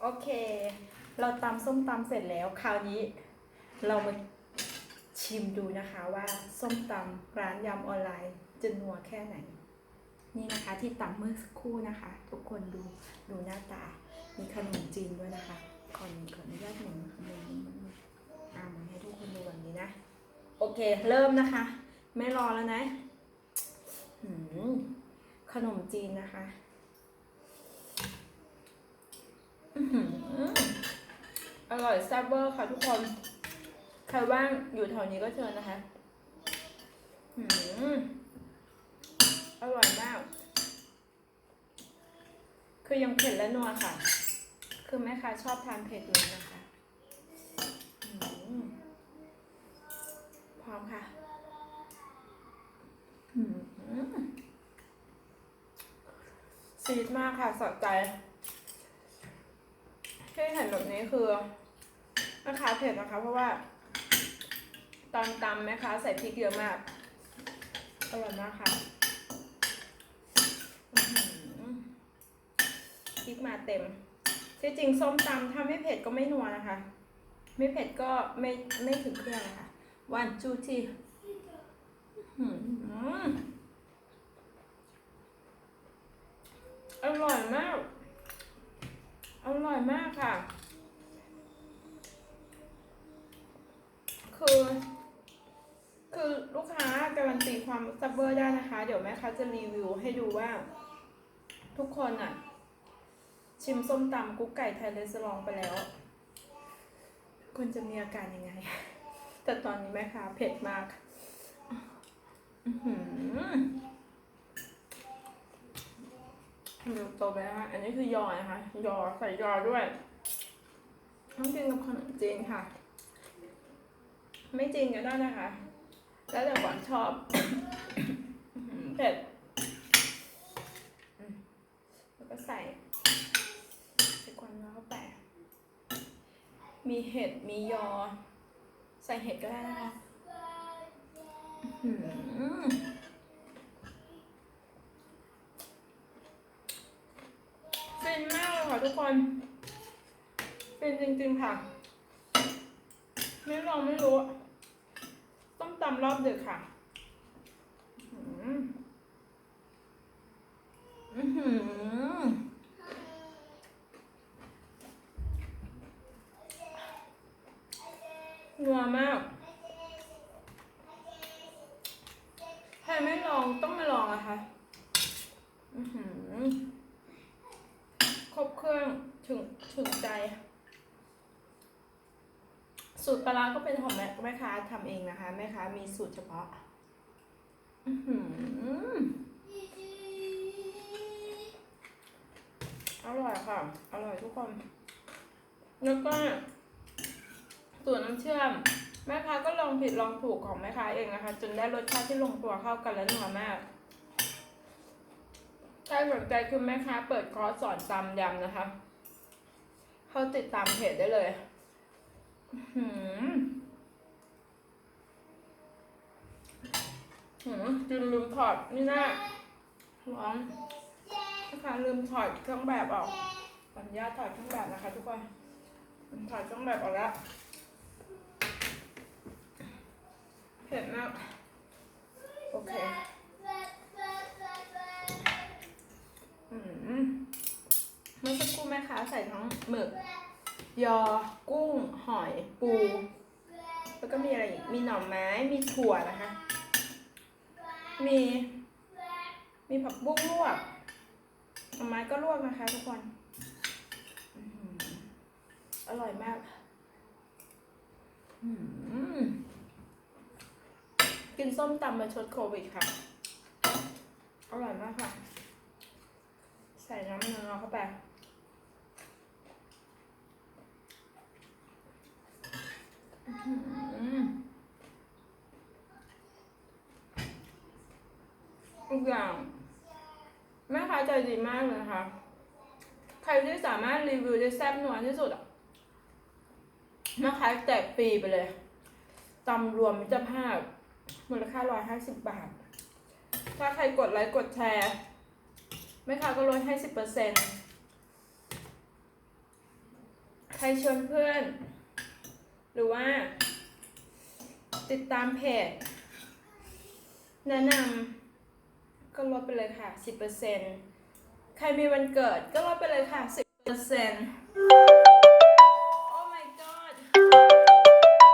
โอเค เราตำส้มตำเสร็จแล้ว คราวนี้ เรามาชิมดูนะคะว่าส้มตำร้านยำออนไลน์จะนัวแค่ไหน นี่นะคะที่ตำเมื่อสักครู่นะคะ ทุกคนดูดูหน้าตา มีขนมจีนด้วยนะคะก่อนขออนุญาตหมุนหมุนมนหมุนอ่าหมุนให้ทุกคนดูแบบนี้นะ โอเค เริ่มนะคะ ไม่รอแล้วนะขนมจีนนะคะ อร่อยแซ่บเวอร์ค่ะทุกคน ใครว่างอยู่แถวนี้ก็เชิญนะคะอร่อยมาก คือยังเผ็ดและนัวค่ะ คือแม่ค้าชอบทานเผ็ดเลยนะคะพร้อมค่ะซีดมากค่ะสะใจ ที่เห็นแบบนี้คือแม่ค้าเผ็ดนะคะ เพราะว่า ตอนตำแม่ค้าใส่พริกเยอะมากอร่อยมากค่ะพริกมาเต็มที่จริงส้มตำถ้าไม่เผ็ดก็ไม่นัวนะคะ ไม่เผ็ดก็ไม่ไม่ถึงเครื่องนะคะวันจูที่อร่อยมาก อร่อยมากค่ะ คือ คือลูกค้าการันตีความซับเบอร์ได้นะคะ เดี๋ยวแม่ค้าจะรีวิวให้ดูว่า ทุกคนอะ ชิมส้มตำกุ๊กไก่ไทยเรสลองไปแล้วคุณจะมีอาการยังไง แต่ตอนนี้แม่ค้าเผ็ดมาก อื้อหือ ดูโตไปนะคะอันนี้คือยอนะคะ ยอใส่ยอด้วยต้องกินกับขนมจีนค่ะ ไม่จริงก็ได้นะคะ แล้วแต่หวานชอบเผ็ดแล้วก็ใส่ใส่ความร้อนเข้าไปมีเห็ดมียอ ใส่เห็ดก็ได้นะคะอื้อหือฟินมากเลยค่ะ ทุกคนฟินจริงๆค่ะ ไม่ลองไม่รู้ ต้มตำรอบเดึกค่ะอื้อหืออื้อหือนัวมากใครไม่ลองต้องมาลองอะค่ะอื้อหือครบเครื่อง ถึงถึงใจ สูตรปลาร้าก็เป็นของแม่แม่ค้าทำเองนะคะแม่ค้ามีสูตรเฉพาะอื้อหืออร่อยค่ะ อร่อยทุกคน แล้วก็ส่วนน้ำเชื่อม แม่ค้าก็ลองผิดลองถูกของแม่ค้าเองนะคะ จนได้รสชาติที่ลงตัวเข้ากันและนัวมากถ้าสนใจคือแม่ค้าเปิดคอร์สสอนตำยำนะคะ เข้าติดตามเพจได้เลยหืมหืมลืมลืมถอดนี่นะร้องนะคะลืมถอดเครื่องแบบออกขออนุญาตถอดเครื่องแบบนะคะ ทุกคนถอดเครื่องแบบออกแล้วเผ็ดมากโอเค มื่อสักครู่แม่ค้าใส่ทั้งหมึก ยอ กุ้ง หอย ปู แล้วก็มีอะไรอีก มีหน่อไม้ มีถั่วนะคะ มี มีผักบุ้งลวกหน่อไม้ก็ลวกนะคะทุกคน อร่อยมากกินส้มตำมาชดโควิดค่ะ อร่อยมากค่ะ ใส่น้ำเนื้อเข้าไป อืม ทุกอย่างแม่ค้าใจดีมากเลยนะคะใครที่สามารถรีวิวได้แซ่บนัวที่สุดอะแม่ค้าแจกฟรีไปเลยตำรวมมิตรภาพมูลค่าร้อยห้าสิบบาท ถ้าใครกดไลค์กดแชร์แม่ค้าก็ลดให้สิบเปอร์เซ็นต์ใครชวนเพื่อน หรือว่า ติดตามเพจแนะนำ ก็ลดไปเลยค่ะ 10%ใครมีวันเกิดก็ลดไปเลยค่ะ 10%